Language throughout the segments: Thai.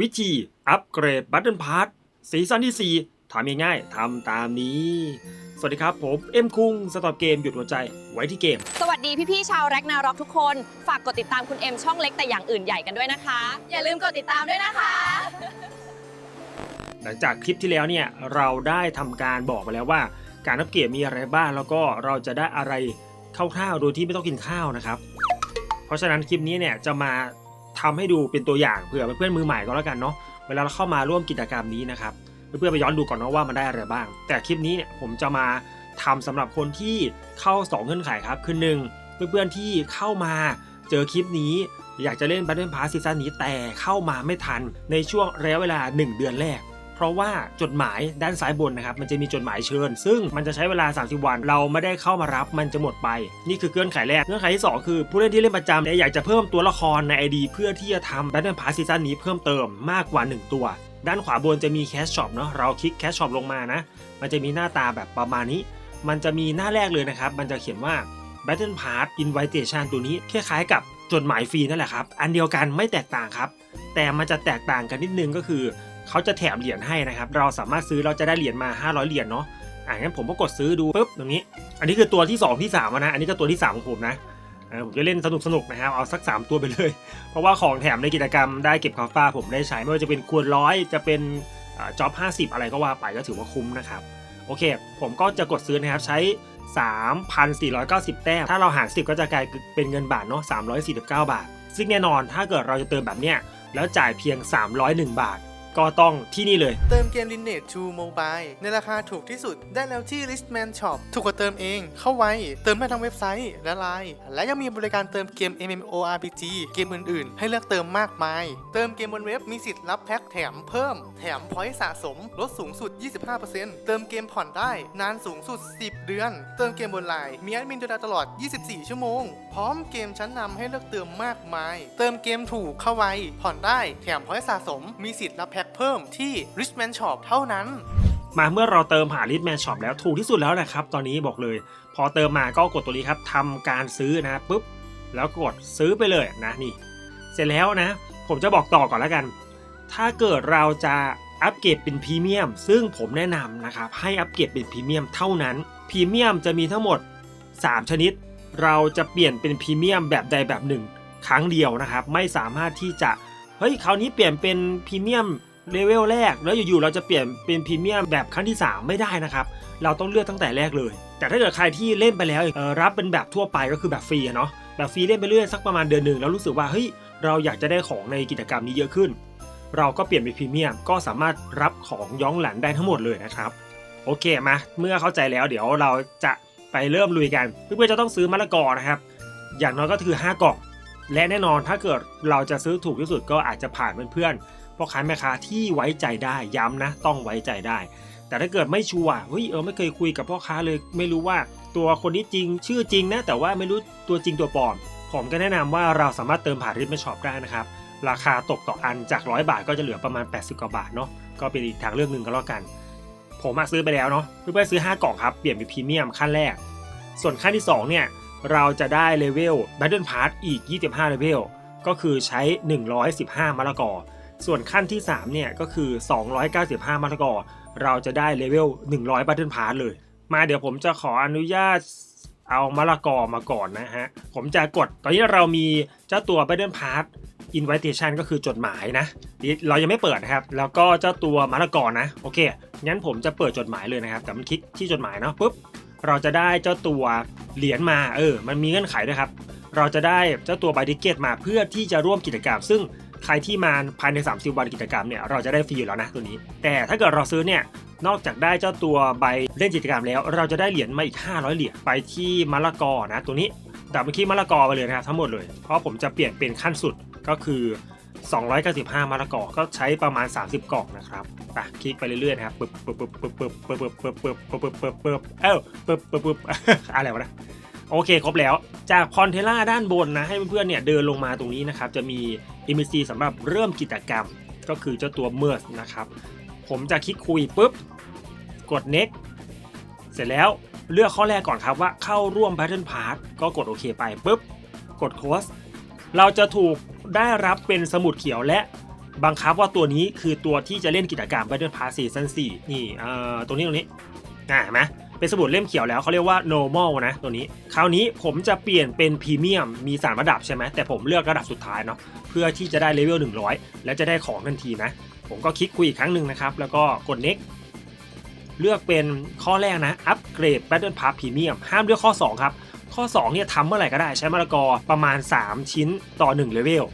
วิธีอัปเกรดบัตเทิลพาร์ทซีซั่นที่4ทำง่ายๆทำตามนี้ สวัสดีครับผม เอ็มคุงสตอปเกมหยุดหัวใจไว้ที่เกม สวัสดีพี่ๆชาวแร็กนาร็อกทุกคน ฝากกดติดตามคุณเอ็มช่องเล็กแต่อย่างอื่นใหญ่กันด้วยนะคะ อย่าลืมกดติดตามด้วยนะคะ หลังจากคลิปที่แล้วเนี่ยเราได้ทำการบอกไปแล้วว่า การอัปเกรดมีอะไรบ้างแล้วก็เราจะได้อะไรคร่าวๆโดยที่ไม่ต้องกินข้าวนะครับ เพราะฉะนั้นคลิปนี้เนี่ยจะมา ทำให้ดูเป็นตัวอย่างเผื่อเพื่อนมือใหม่ก็แล้วกันเนาะเวลาเราเข้ามาร่วมกิจกรรมนี้นะครับเพื่อนๆไปย้อนดูก่อนเนาะว่ามันได้อะไรบ้าง แต่คลิปนี้เนี่ยผมจะมาทำสำหรับคนที่เข้า 2 เงื่อนไขครับคือหนึ่งเพื่อนๆที่เข้ามาเจอคลิปนี้ อยากจะเล่น Battle Pass ซีซั่นนี้แต่เข้ามาไม่ทันในช่วงระยะเวลา 1 เดือนแรก ราะว่าจดหมายด้านซ้ายบนนะครับมันจะมีจดหมายเชิญ ซึ่งมันจะใช้เวลา 30 วัน เราไม่ได้เข้ามารับมันจะหมดไป นี่คือเงื่อนไขแรกเงื่อนไขที่ 2 คือ ผู้เล่นที่เล่นประจำแต่อยากจะเพิ่มตัวละครใน ID เพื่อที่จะทำ Battle Pass ซีซั่นนี้เพิ่มเติมมากกว่า 1 ตัว ด้านขวาบนจะมีแคชช็อปเนาะเราคลิกแคชช็อปลงมานะมันจะมีหน้าตาแบบประมาณนี้ มันจะมีหน้าแรกเลยนะครับมันจะเขียนว่า Battle Pass Invitation ตัวนี้คล้ายๆกับจดหมายฟรีนั่นแหละครับ อันเดียวกันไม่แตกต่างครับ แต่มันจะแตกต่างกันนิดนึงก็คือ เขาจะแถมเหรียญให้นะครับ เราสามารถซื้อเราจะได้เหรียญมา 500 เหรียญเนาะอ่างั้นผมก็กดซื้อดูปุ๊บตรงนี้ อันนี้คือตัวที่ 2 ที่3นะอันนี้ก็ตัวที่ 3 ของผมนะผมจะเล่นสนุกสนุกนะครับ เอาสัก 3 ตัวไปเลย เพราะว่าของแถมในกิจกรรมได้เก็บคาฟ้าผมได้ใช้ไม่ว่าจะเป็นคูณร้อยจะเป็นจ็อบ50 อะไรก็ว่าไปก็ถือว่าคุ้มนะครับ โอเค ผมก็จะกดซื้อนะครับใช้ 3,490 แต้ม ถ้าเราหาร 10 ก็จะกลายเป็นเงินบาทเนาะ349 บาท ซึ่งแน่นอนถ้าเกิดเราจะเติมแบบเนี้ยแล้วจ่ายเพียง 301 บาท ก็ต้องที่นี่เลย เติมเกม Lineage 2 Mobile ในราคาถูกที่สุดได้แล้วที่ Listman Shop ถูกกว่าเติมเองเข้าไว้ เติมได้ทั้งเว็บไซต์และไลน์และยังมีบริการเติมเกม MMORPG เกมอื่นๆ ให้เลือกเติมมากมาย เติมเกมบนเว็บมีสิทธิ์รับแพ็คแถมเพิ่ม แถมพอยต์สะสม ลดสูงสุด 25%เติมเกมผ่อนได้นานสูงสุด 10 เดือน เติมเกมบนไลน์มีแอดมินดูแลตลอด 24 ชั่วโมง พร้อมเกมชั้นนำให้เลือกเติมมากมาย เติมเกมถูกเข้าไว้ผ่อนได้แถมพอยต์สะสม มีสิทธิ์รับแพ็คเพิ่มที่ Richman Shop เท่านั้น มาเมื่อเราเติมหา l i ทแมนช็อปแล้วถูกที่สุดแล้วนะครับ ตอนนี้บอกเลย พอเติมมาก็กดตัวนี้ครับทำการซื้อนะปุ๊บแล้วกดซื้อไปเลยนะนี่ เสร็จแล้วนะ ผมจะบอกต่อก่อนแล้วกัน ถ้าเกิดเราจะอัปเกรดเป็นพรีเมียม ซึ่งผมแนะนำนะครับให้อัปเกรดเป็นพรีเมียมเท่านั้นพรีเมียมจะมีทั้งหมด 3 ชนิด เราจะเปลี่ยนเป็นพรีเมียมแบบใดแบบหนึ่ง ครั้งเดียวนะครับ ไม่สามารถที่จะเฮ้ยคราวนี้เปลี่ยนเป็นพรีเมียม เลเวลแรกแล้วอยู่ๆเราจะเปลี่ยนเป็นพรีเมียมแบบครั้งที่ 3 ไม่ได้นะครับ เราต้องเลือกตั้งแต่แรกเลย แต่ถ้าเกิดใครที่เล่นไปแล้วรับเป็นแบบทั่วไปก็คือแบบฟรีอะเนาะแบบฟรีเล่นไปเรื่อยสักประมาณเดือนหนึ่งแล้วรู้สึกว่าเฮ้ยเราอยากจะได้ของในกิจกรรมนี้เยอะขึ้น เราก็เปลี่ยนเป็นพรีเมียมก็สามารถรับของย้อนหลังได้ทั้งหมดเลยนะครับโอเคมาเมื่อเข้าใจแล้วเดี๋ยวเราจะไปเริ่มลุยกันเพื่อนๆจะต้องซื้อมะละกอนะครับ อย่างน้อยก็คือ 5กล่องและแน่นอนถ้าเกิดเราจะซื้อถูกที่สุดก็อาจจะผ่านเพื่อนๆ พ่อค้าแม่ค้าที่ไว้ใจได้ย้ำนะ ต้องไว้ใจได้ แต่ถ้าเกิดไม่ชัวร์เฮ้ยเออไม่เคยคุยกับพ่อค้าเลย ไม่รู้ว่าตัวคนนี้จริง ชื่อจริงนะ แต่ว่าไม่รู้ตัวจริงตัวปลอม ผมก็แนะนำว่าเราสามารถเติมผ่านริทมช็อปได้นะครับราคาตกต่ออันจาก 100 บาทก็จะเหลือประมาณ 80 กว่าบาทเนาะก็เป็นอีกทางเลือกหนึ่งก็แล้วกัน ผมมาซื้อไปแล้วเนาะเพื่อนๆซื้อ 5 กล่องครับเปลี่ยนเป็นพรีเมียมขั้นแรก ส่วนขั้นที่ 2 เนี่ย เราจะได้เลเวล Battle Pass อีก 25 เลเวล ก็คือใช้ 115 มะละกอ ส่วนขั้นที่ 3 เนี่ยก็คือ 295มะละกอเราจะได้เลเวล 100 Battle Pass เลย มาเดี๋ยวผมจะขออนุญาตเอามะละกอมาก่อนนะฮะ ผมจะกดตอนนี้เรามีเจ้าตัว Battle Pass Invitation ก็คือจดหมายนะ เรายังไม่เปิดนะครับ แล้วก็เจ้าตัวมะละกอนะ โอเค งั้นผมจะเปิดจดหมายเลยนะครับ แต่มันคลิกที่จดหมายเนาะปุ๊บ เราจะได้เจ้าตัวเหรียญมา เออ มันมีเงื่อนไขด้วยครับ เราจะได้เจ้าตัวใบดิเกตมาเพื่อที่จะร่วมกิจกรรม ซึ่ง ใครที่มาภายใน 30 วันกิจกรรมเนี่ยเราจะได้ฟรีอยู่แล้วนะตัวนี้ แต่ถ้าเกิดเราซื้อเนี่ยนอกจากได้เจ้าตัวใบเล่นกิจกรรมแล้ว เราจะได้เหรียญมาอีก 500 เหรียญไปที่มะละกอนะตัวนี้ดับไปที่มะละกอไปเลยนะครับทั้งหมดเลย เพราะผมจะเปลี่ยนเป็นขั้นสุดก็คือ 295มะละกอก็ใช้ประมาณ 30 กล่องนะครับไปคลิกไปเรื่อยๆนะครับปึ๊บปึ๊บปึ๊บปึ๊บปึ๊บปึ๊บปึ๊บปึ๊บปึ๊บปึ๊บปึ๊บปึ๊บเอ้าปึ๊บปึ๊บปึ๊บอะไรวะนะ โอเคครบแล้วจากคอนเทล่าด้านบนนะ ให้เพื่อนๆเนี่ยเดินลงมาตรงนี้นะครับ จะมี MC สำหรับเริ่มกิจกรรม ก็คือเจ้าตัว Merge นะครับ ผมจะคลิกคุยปุ๊บ กด next เสร็จแล้วเลือกข้อแรกก่อนครับว่าเข้าร่วม Battle Pass ก็กดโอเคไปปุ๊บ กดโค้ดเราจะถูกได้รับเป็นสมุดเขียวและบังคับว่าตัวนี้คือตัวที่จะเล่นกิจกรรม Battle Pass Season 4นี่เอ่อตัวนี้ตรงนี้อ่าเห็นไหม เป็นสมุดเล่มเขียวแล้วเขาเรียกว่า normal นะตัวนี้ คราวนี้ผมจะเปลี่ยนเป็นพรีเมียมมีสามระดับใช่ไหมแต่ผมเลือกระดับสุดท้ายเนาะเพื่อที่จะได้เลเวล100 และจะได้ของทันทีนะ ผมก็คลิกคุยอีกครั้งหนึ่งนะครับ แล้วก็กด next เลือกเป็นข้อแรกนะอัปเกรด Battle Pass Premium ห้ามเลือกข้อ 2 ครับ ข้อ 2 เนี่ยทำเมื่อไหร่ก็ได้ใช้มะละกอประมาณ 3 ชิ้นต่อ1เลเวล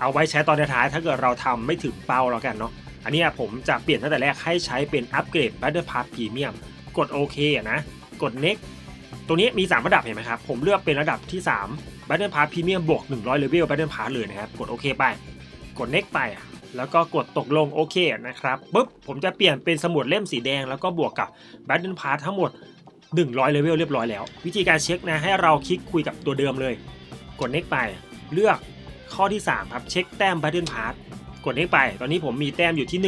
เอาไว้ใช้ตอนท้ายถ้าเกิดเราทำไม่ถึงเป้าแล้วกันเนาะอันนี้ผมจะเปลี่ยนตั้งแต่แรกให้ใช้เป็นอัปเกรด Battle Pass Premium กดโอเคนะ กด next ตัวนี้มี 3 ระดับเห็นไหมครับ ผมเลือกเป็นระดับที่3 Battle Pass Premium บวก 100 เลเวล Battle Pass เลยนะครับ กดโอเคไป กด next ไป แล้วก็กดตกลงโอเคนะครับปุ๊บ ผมจะเปลี่ยนเป็นสมุดเล่มสีแดง แล้วก็บวกกับ Battle Pass ทั้งหมด 100 เลเวลเรียบร้อยแล้ว วิธีการเช็คนะ ให้เราคลิกคุยกับตัวเดิมเลย กด next ไป เลือกข้อที่ 3 ครับ เช็คแต้ม Battle Pass กด next ไป ตอนนี้ผมมีแต้มอยู่ที่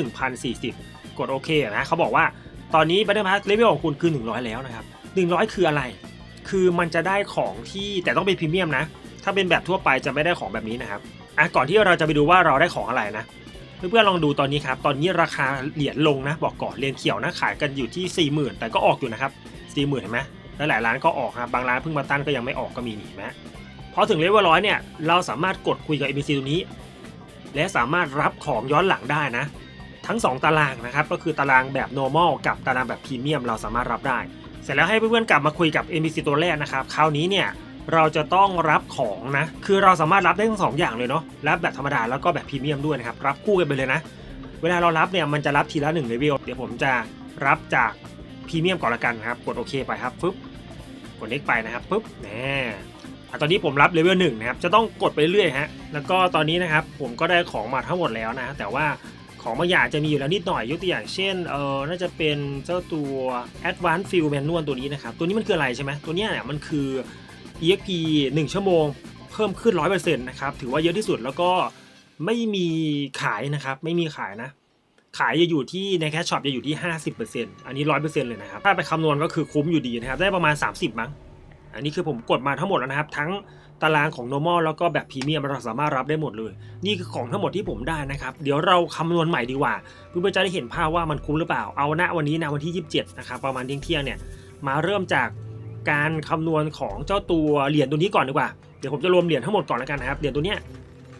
1040 กดโอเคนะ เขาบอกว่า ตอนนี้ Battle Pass เลเวลของคุณคือ 100 แล้วนะครับ 100 คืออะไร คือมันจะได้ของที่แต่ต้องเป็นพรีเมียมนะ ถ้าเป็นแบบทั่วไปจะไม่ได้ของแบบนี้นะครับอะก่อนที่เราจะไปดูว่าเราได้ของอะไรนะเพื่อนๆลองดูตอนนี้ครับ ตอนนี้ราคาเหรียญลงนะ บอกก่อนเหรียญเขียวนะขายกันอยู่ที่ 40,000 แต่ก็ออกอยู่นะครับ 40,000เห็นไหมแล้วหลายร้านก็ออกครับบางร้านเพิ่งมาตั้งก็ยังไม่ออกก็มีหนีไหมพอถึงเลเวลร้อยเนี่ยเราสามารถกดคุยกับ NPC ตัวนี้ และสามารถรับของย้อนหลังได้นะ ทั้ง 2 ตารางนะครับ ก็คือตารางแบบ normal กับตารางแบบ premium เราสามารถรับได้ เสร็จแล้วให้เพื่อนๆกลับมาคุยกับ NPC ตัวแรกนะครับ คราวนี้เนี่ยเราจะต้องรับของนะ คือเราสามารถรับได้ทั้งสองอย่างเลยเนาะ รับแบบธรรมดาแล้วก็แบบพรีเมียมด้วยนะครับ รับคู่กันไปเลยนะ เวลาเรารับเนี่ยมันจะรับทีละ1เลเวล เดี๋ยวผมจะรับจากพรีเมียมก่อนละกันครับ กดโอเคไปครับปึ๊บ กด next ไปนะครับปึ๊บแน่ตอนนี้ผมรับเลเวลหนึ่งนะครับ จะต้องกดไปเรื่อยฮะ แล้วก็ตอนนี้นะครับผมก็ได้ของมาทั้งหมดแล้วนะ แต่ว่า ของบางอย่างจะมีอยู่แล้วนิดหน่อยยกตัวอย่างเช่นเออน่าจะเป็นเจ้าตัว Advanced Field Manual ตัวนี้นะครับ ตัวนี้มันคืออะไรใช่ไหมตัวนี้เนี่ยมันคือ EXP 1 ชั่วโมง เพิ่มขึ้น 100%นะครับถือว่าเยอะที่สุดแล้วก็ไม่มีขายนะครับ ไม่มีขายนะ ขายจะอยู่ที่ในแคชช็อปจะอยู่ที่ 50%อันนี้ 100%เลยนะครับ ถ้าไปคำนวณก็คือคุ้มอยู่ดีนะครับ ได้ประมาณ 30 มั้ง อันนี้คือผมกดมาทั้งหมดแล้วนะครับ ทั้งตารางของ normal แล้วก็แบบพรีเมียมเราสามารถรับได้หมดเลย นี่คือของทั้งหมดที่ผมได้นะครับ เดี๋ยวเราคำนวณใหม่ดีกว่าเพื่อจะได้เห็นภาพว่ามันคุ้มหรือเปล่า เอาณวันนี้นะวันที่ 27 นะครับ ประมาณเที่ยงๆเนี่ย มาเริ่มจากการคำนวณของเจ้าตัวเหรียญตัวนี้ก่อนดีกว่า เดี๋ยวผมจะรวมเหรียญทั้งหมดก่อนแล้วกันนะครับ เหรียญตัวเนี้ย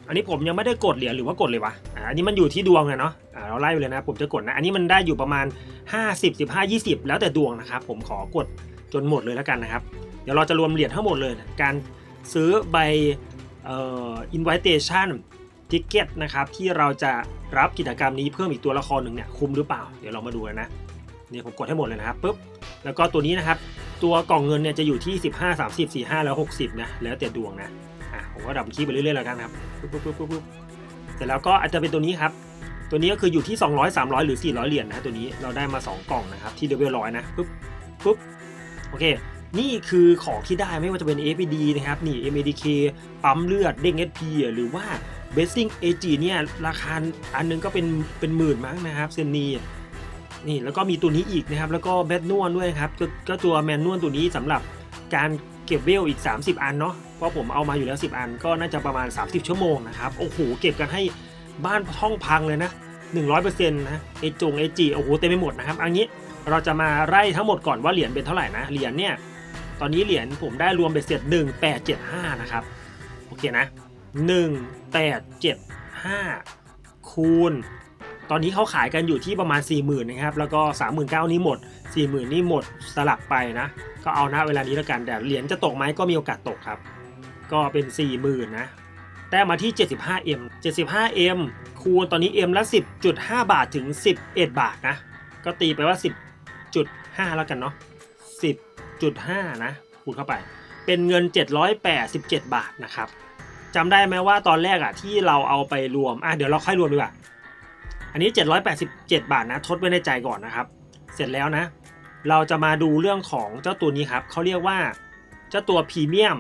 อันนี้ผมยังไม่ได้กดเหรียญหรือว่ากดเลยวะอันนี้มันอยู่ที่ดวงไงเนาะเราไล่ไปเลยนะ ผมจะกดนะ อันนี้มันได้อยู่ประมาณ 50 15 20 แล้วแต่ดวงนะครับ ผมขอกดจนหมดเลยแล้วกันนะครับ เดี๋ยวเราจะรวมเหรียญทั้งหมดเลยการซื้อใบเอ่อ invitation ticket นะครับที่เราจะรับกิจกรรมนี้เพิ่มอีกตัวละครหนึ่งเนี่ยคุ้มหรือเปล่า เดี๋ยวเรามาดูกันนะนี่ยผมกดให้หมดเลยนะครับปุ๊บแล้วก็ตัวนี้นะครับ ตัวกล่องเงินเนี่ยจะอยู่ที่ 15 30 45 แล้ว 60นะแล้วแต่ดวงนะอะผมก็ดับคีย์ไปเรื่อยๆแล้วกันครับปุ๊บปุ๊บปุ๊บปุ๊บปุ๊บเสร็จแล้วก็อาจจะเป็นตัวนี้ครับ ตัวนี้ก็คืออยู่ที่ 200 300 หรือ 400 เหรียญนะตัวนี้เราได้มา 2 กล่องนะครับที่เลเวลร้อยนะปุ๊บปุ๊บโอเค นี่คือของที่ได้ไม่ว่าจะเป็น APD นะครับนี่ MADK ปั๊มเลือดเด้ง SP หรือว่า b e s t i n g AG เนี่ยราคาอันหนึงก็เป็นเป็นหมื่นมั้งนะครับเซนนีนี่แล้วก็มีตัวนี้อีกนะครับ แล้วก็แบทนวลด้วยครับก็ก็ตัวแมนนวลตัวนี้สำหรับการเก็บเวลอีก 30 อันเนาะเพราะผมเอามาอยู่แล้ว 10 อันก็น่าจะประมาณ 30 ชั่วโมงนะครับโอ้โหเก็บกันให้บ้านท่องพังเลยนะ100%นะเอจงเอจีโอ้โหเต็มไปหมดนะครับอันนี้เราจะมาไล่ทั้งหมดก่อนว่าเหรียญเป็นเท่าไหร่นะเหรียญเนี่ย ตอนนี้เหรียญผมได้รวมเบ็ดเสร็จ1875 นะครับ โอเคนะ 1875 คูณ ตอนนี้เขาขายกันอยู่ที่ประมาณ 40,000นะครับ แล้วก็ 39,000 นี้หมด 40,000 นี่หมดสลับไปนะ ก็เอานะเวลานี้แล้วกัน แต่เหรียญจะตกไหมก็มีโอกาสตกครับ ก็เป็น 40,000 นะแต่มาที่ 75M 75M คูณตอนนี้ M ละ 10.5 บาทถึง 11 บาทนะ ก็ตีไปว่า 10.5 แล้วกันเนาะ 10.5นะคูณเข้าไป เป็นเงิน 787 บาทนะครับจำได้ไหมว่าตอนแรกอะที่เราเอาไปรวมอะเดี๋ยวเราค่อยรวมดีกว่า อันนี้ 787 บาทนะทดไว้ในใจก่อนนะครับ เสร็จแล้วนะ เราจะมาดูเรื่องของเจ้าตัวนี้ครับเขาเรียกว่าเจ้าตัวพรีเมียม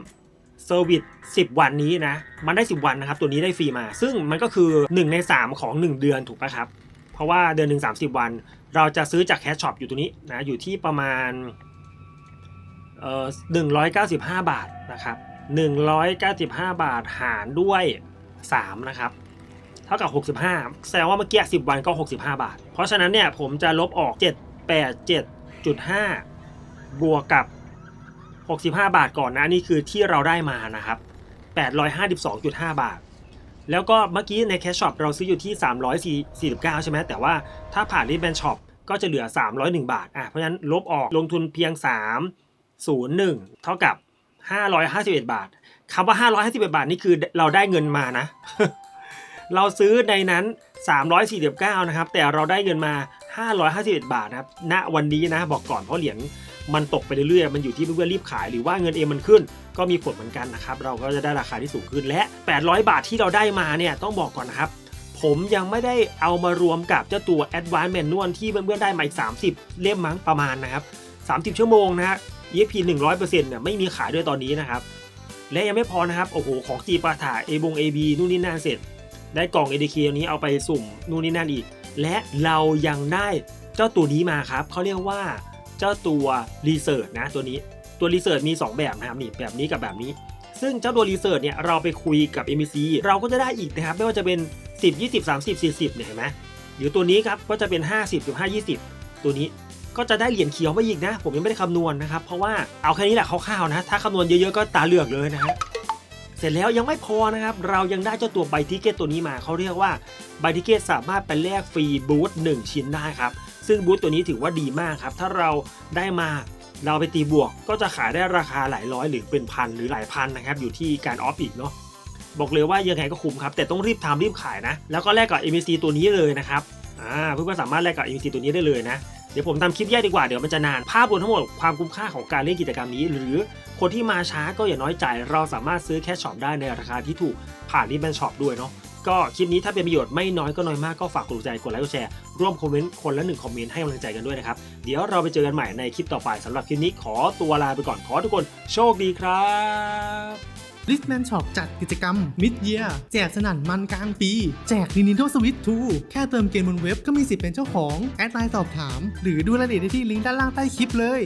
เซอร์วิส10 วันนี้นะ มันได้ 10 วันนะครับ ตัวนี้ได้ฟรีมา ซึ่งมันก็คือ 1 ใน 3 ของ 1 เดือนถูกปะครับ เพราะว่าเดือนหนึ่ง30 วัน เราจะซื้อจากแคชช็อปอยู่ตัวนี้นะ อยู่ที่ประมาณ เอ่อ195บห้าบาทนะครับ195บห้าบาทหารด้วย3นะครับเท่าท่ากับ65แสดงว่าเมื่อกี้10วันก็65บห้าบาท เพราะฉะนั้นเนี่ยผมจะลบออก787.5บวกกับ65 บาทก่อนนะนี่คือที่เราได้มานะครับ 852.5 บาท แล้วก็เมื่อกี้ในแคชช็อปเราซื้ออยู่ที่ 349 ใช่ไหมแต่ว่าถ้าผ่านที่แบนช็อปก็จะเหลือ 301 บาทอะเพราะฉะนั้นลบออกลงทุนเพียง 301เท่ากับ551บเอ็ดบาทคำว่า551บเอ็ดบาทนี่คือเราได้เงินมานะ เราซื้อในนั้น349นะครับ แต่เราได้เงินมา551บาทนะครับ ณ วันนี้นะบอกก่อนเพราะเหรียญมันตกไปเรื่อยๆ มันอยู่ที่เพื่อนๆรีบขายหรือว่าเงินเอ็มมันขึ้น ก็มีผลเหมือนกันนะครับ เราก็จะได้ราคาที่สูงขึ้นและ 800 บาทที่เราได้มาเนี่ยต้องบอกก่อนนะครับ ผมยังไม่ได้เอามารวมกับเจ้าตัว Advanced Manual ที่เพื่อนๆได้มาอีก 30 เล่มมั้งประมาณนะครับ 30 ชั่วโมงนะฮะ EXP 100%เนี่ยไม่มีขายด้วยตอนนี้นะครับ และยังไม่พอนะครับ โอ้โห ของจีปาถาเอบง AB นู่นนี่นั่นเสร็จ ได้กล่อง ADK อันนี้เอาไปสุ่มนู่นนี่นั่นอีก และเรายังได้เจ้าตัวนี้มาครับเขาเรียกว่าเจ้าตัว Research นะตัวนี้ตัว Research มี 2 แบบนะครับนี่แบบนี้กับแบบนี้ ซึ่งเจ้าตัว Research เนี่ยเราไปคุยกับ MBC เราก็จะได้อีกนะครับไม่ว่าจะเป็น 10 20 30 40เนี่ยเห็นไหมหรือตัวนี้ครับก็จะเป็น 50 15 20 ตัวนี้ ก็จะได้เหรียญเขียวมาอีกนะ ผมยังไม่ได้คำนวณนะครับ เพราะว่าเอาแค่นี้แหละคร่าวๆนะ ถ้าคำนวณเยอะๆก็ตาเหลือกเลยนะฮะเสร็จแล้วยังไม่พอนะครับ เรายังได้เจ้าตัวใบทิเกตตัวนี้มาเขาเรียกว่าใบทิเกตสามารถไปแลกฟรีบูธ1ชิ้นได้ครับ ซึ่งบูธตัวนี้ถือว่าดีมากครับ ถ้าเราได้มาเราไปตีบวกก็จะขายได้ราคาหลายร้อยหรือเป็นพันหรือหลายพันนะครับ อยู่ที่การออฟอีกเนาะบอกเลยว่ายังไงก็คุ้มครับ แต่ต้องรีบทำรีบขายนะ แล้วก็แลกกับ MC ตัวนี้เลยนะครับอ่าเพื่อนๆสามารถแลกกับ MC ตัวนี้ได้เลยนะ เดี๋ยวผมทำคลิปแยกดีกว่าเดี๋ยวมันจะนาน ภาพรวมทั้งหมดความคุ้มค่าของการเล่นกิจกรรมนี้ หรือคนที่มาช้าก็อย่าน้อยใจ เราสามารถซื้อแค่ช็อปได้ในราคาที่ถูกผ่านที่แบนช็อปด้วยเนาะก็คลิปนี้ถ้าเป็นประโยชน์ไม่น้อยก็น้อยมากก็ฝากกดใจกดไลค์กดแชร์ร่วมคอมเมนต์คนละหนึ่งคอมเมนต์ให้กำลังใจกันด้วยนะครับ เดี๋ยวเราไปเจอกันใหม่ในคลิปต่อไปสำหรับคลิปนี้ขอตัวลาไปก่อนขอทุกคนโชคดีครับ ลิสแมนช็อปจัดกิจกรรมมิดเยียแจกสนั่นมันกลางปี แจก Nintendo Switch 2 แค่เติมเกมบนเว็บก็มีสิทธิ์เป็นเจ้าของ แอดไลน์สอบถาม หรือดูรายละเอียดได้ที่ลิงก์ด้านล่างใต้คลิปเลย